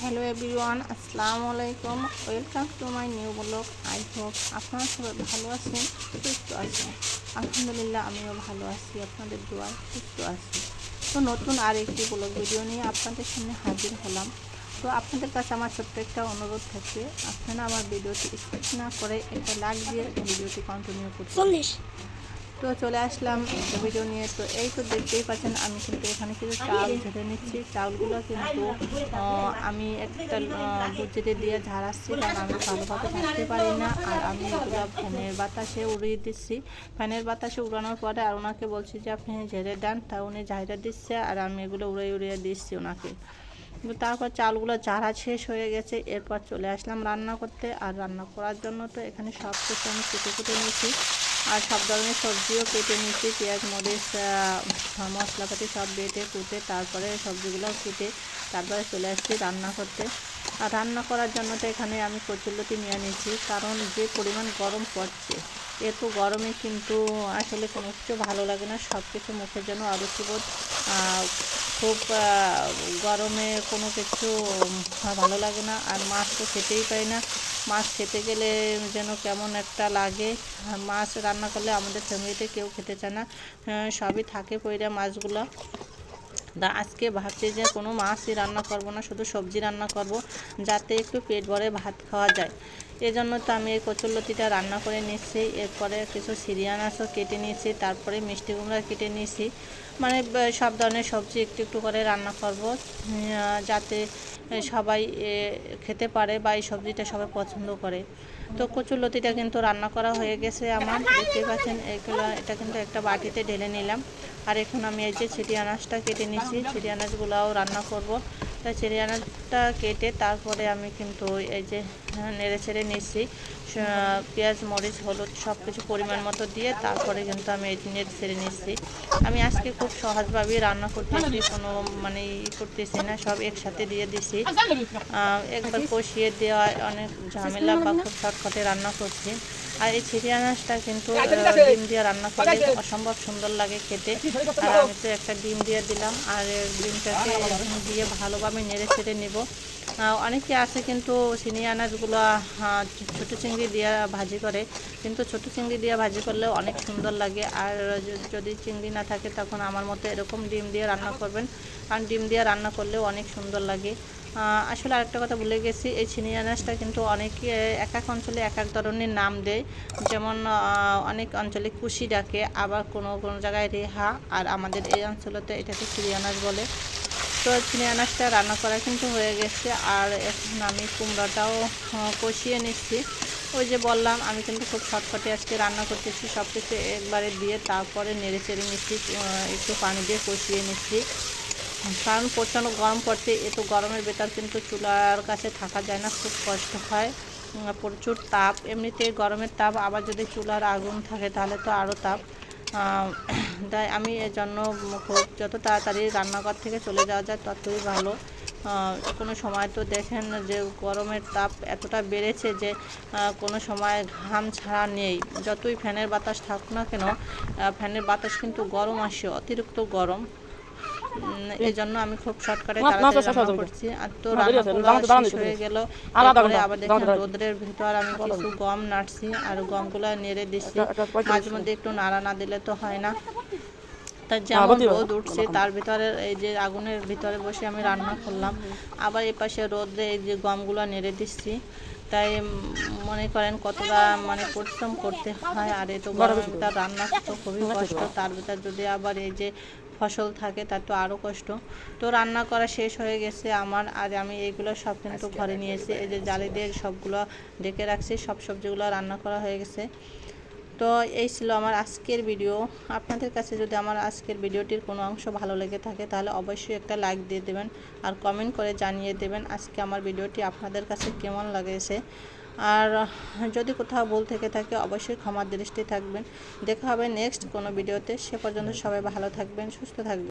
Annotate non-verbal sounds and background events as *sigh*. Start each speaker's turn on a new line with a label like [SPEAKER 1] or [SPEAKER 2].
[SPEAKER 1] Hello everyone, আসসালামু আলাইকুম। Welcome to my new blog. I hope আপনারা সবাই ভালো আছেন, সুস্থ আছেন। আলহামদুলিল্লাহ, আমিও ভালো আছি, আপনাদের দোয়ায় সুস্থ আছি। তো নতুন আর একটি ব্লগ ভিডিও নিয়ে আপনাদের সামনে হাজির হলাম। তো আপনাদের কাছে আমার ছোট্ট একটা অনুরোধ থাকবে, আপনারা আমার ভিডিওটি স্কিপ না করে একটা লাইক দিয়ে ভিডিওটি কন্টিনিউ
[SPEAKER 2] চল্লিশ।
[SPEAKER 1] তো চলে আসলাম একটা ভিডিও নিয়ে। তো এই তো দেখতেই পাচ্ছেন, আমি কিন্তু এখানে কিছু চাল ঝেড়ে নিচ্ছি। চাউলগুলো কিন্তু আমি একটা বুঝিতে দিয়ে ঝাড়াচ্ছি কারণ আমি ভালোভাবে থাকতে পারি না। আর আমি এগুলো ফ্যানের বাতাসে উড়িয়ে দিচ্ছি। ফ্যানের বাতাসে উড়ানোর পরে আর ওনাকে বলছি যে, আপনি ঝেড়ে দেন। তা উনি ঝাড়া দিচ্ছে আর আমি এগুলো উড়িয়ে উড়িয়ে দিচ্ছি ওনাকে। তারপর চালগুলো ঝাড়া শেষ হয়ে গেছে। এরপর চলে আসলাম রান্না করতে। আর রান্না করার জন্য তো এখানে সব কিছু আমি কেটে কেটে নিয়েছি। আর সব ধরনের সবজিও কেটে নিয়েছি পেঁয়াজ, মরিচ মশলাপাতি সব বেটে কুটে তারপরে সবজিগুলো কেটে তারপরে চলে আসছি রান্না করতে। আর রান্না করার জন্য তো এখানে আমি কচুরলতি নিয়ে নিয়েছি, কারণ যে পরিমাণ গরম পড়ছে, এত গরমে কিন্তু আসলে কোনো কিছু ভালো লাগে না সব কিছু মুখের জন্য অরুচিবোধ। খুব গরমে কোনো কিছু ভালো লাগে না, আর মাছ তো খেতেই পাই না। মাছ খেতে গেলে যেন কেমন একটা লাগে। মাছ রান্না করলে আমাদের ফ্যামিলিতে কেউ খেতে চায় না। সবই থাকে পইরা মাছগুলো। দা, আজকে ভাবছি যে কোনো মাছই রান্না করব না, শুধু সবজি রান্না করব, যাতে একটু পেট ভরে ভাত খাওয়া যায়। এজন্য তো আমি এই কচুরলতিটা রান্না করে নিচ্ছি, এরপরে কিছু সিরিয়ানাসও কেটে নিয়েছি তারপরে মিষ্টি কুমড়া কেটে নিয়েছি মানে সব ধরনের সবজি একটু একটু করে রান্না করব যাতে সবাই খেতে পারে বা এই সবজিটা সবাই পছন্দ করে। তো কচুর লতিটা কিন্তু রান্না করা হয়ে গেছে আমার, দেখতে পাচ্ছেন, এগুলো, এটা কিন্তু একটা বাটিতে ঢেলে নিলাম। আর এখন আমি এই যে ছিটি আনাজটা কেটে নিয়েছি ছিটি আনাজগুলোও রান্না করব। তাই ছিটি আনাজটা কেটে তারপরে আমি কিন্তু এই যে নেড়ে ছেড়ে নিচ্ছি। পেঁয়াজ, মরিচ, হলুদ সব কিছু পরিমাণ মতো দিয়ে তারপরে কিন্তু আমি নেড়ে ছেড়ে নিচ্ছি। আমি আজকে খুব সহজভাবে রান্না করতেছি, কোনো মানে ই করতেছি না, সব একসাথে দিয়ে দিছি। একবার কষিয়ে দেওয়া অনেক ঝামেলা বা খুব শর্টকাটে রান্না করছি। আর এই চিড়ি আনাজটা কিন্তু ডিম দিয়ে রান্না করলে অসম্ভব সুন্দর লাগে খেতে। আর আমি তো একটা ডিম দিয়ে দিলাম, আর ডিমটাকে দিয়ে ভালোভাবে নেড়ে ছেড়ে নেব। অনেকে আছে কিন্তু চিনি আনাজগুলো ছোটো চিংড়ি দিয়ে ভাজি করে। কিন্তু ছোটো চিংড়ি দিয়ে ভাজি করলেও অনেক সুন্দর লাগে। আর যদি চিংড়ি না থাকে তখন আমার মতো এরকম ডিম দিয়ে রান্না করবেন। কারণ ডিম দিয়ে রান্না করলেও অনেক সুন্দর লাগে। আসলে আরেকটা কথা ভুলে গেছি, এই চিনি আনাজটা কিন্তু অনেকে এক এক অঞ্চলে এক এক ধরনের নাম দেয়। যেমন অনেক অঞ্চলে কুশি ডাকে, আবার কোনো কোনো জায়গায় রেহা, আর আমাদের এই অঞ্চলেতে এটাকে চিনি আনাজ বলে। তো চিনি আনাজটা রান্না করা কিন্তু হয়ে গেছে। আর এখন আমি কুমড়াটাও কষিয়ে নিচ্ছি। ওই যে বললাম, আমি কিন্তু খুব শর্টকাটে আজকে রান্না করতেছি। সব কিছু একবারে দিয়ে তারপরে নেড়ে চেড়ে নিচ্ছি একটু পানি দিয়ে কষিয়ে নিচ্ছি। কারণ প্রচণ্ড গরম পড়ছে, এত গরমের ভেতর কিন্তু চুলার কাছে থাকা যায় না, খুব কষ্ট হয়। প্রচুর তাপ। এমনিতে গরমের তাপ, আবার যদি চুলার আগুন থাকে তাহলে তো আরও তাপ। *clears throat* তাই আমি এর জন্য খুব যত তাড়াতাড়ি রান্নাঘর থেকে চলে যাওয়া যায় ততই ভালো। কোনো সময় তো দেখেন যে গরমের তাপ এতটা বেড়েছে যে কোনো সময় ঘাম ছাড়া নেই। যতই ফ্যানের বাতাস থাকুক না কেন ফ্যানের বাতাস কিন্তু গরম আসে, অতিরিক্ত গরম। এই জন্য আমি খুব শর্টকাটে তাড়াতাড়ি করছি। আর তো রান্না হয়ে গেল। তারপরে আবার দেখেন রোদ্রের ভিতর আমি কিছু গম নাড়ছি আর গমগুলো নেড়ে দিচ্ছি। মাঝে মধ্যে একটু নাড়া না দিলে তো হয় না। তার
[SPEAKER 3] হ্যাঁ,
[SPEAKER 1] যেমন রোদ উঠছে তার ভিতরে এই যে আগুনের ভিতরে বসে আমি রান্না করলাম। আবার এপাশে পাশে রোদে এই যে গমগুলো নেড়ে দিচ্ছি। তাই মনে করেন কতটা মানে পরিশ্রম করতে হয় আর এ তো তার রান্না তো খুবই কষ্ট। তার ভিতর যদি আবার এই যে ফসল থাকে তার তো আরও কষ্ট। তো রান্না করা শেষ হয়ে গেছে আমার আর আমি এইগুলো সব কিন্তু ঘরে নিয়েছি এই যে জালি দিয়ে সবগুলো ডেকে রাখছি সব সবজিগুলো রান্না করা হয়ে গেছে। তো এই ছিল আমার আজকের ভিডিও আপনাদের কাছে যদি আমার আজকের ভিডিওটির কোনো অংশ ভালো লেগে থাকে, তাহলে অবশ্যই একটা লাইক দিয়ে দেবেন আর কমেন্ট করে জানিয়ে দেবেন আজকে আমার ভিডিওটি আপনাদের কাছে কেমন লাগেছে। আর যদি কোথাও ভুল থেকে থাকে, অবশ্যই ক্ষমার দৃষ্টি থাকবেন। দেখা হবে নেক্সট কোনো ভিডিওতে। সে পর্যন্ত সবাই ভালো থাকবেন, সুস্থ থাকবেন।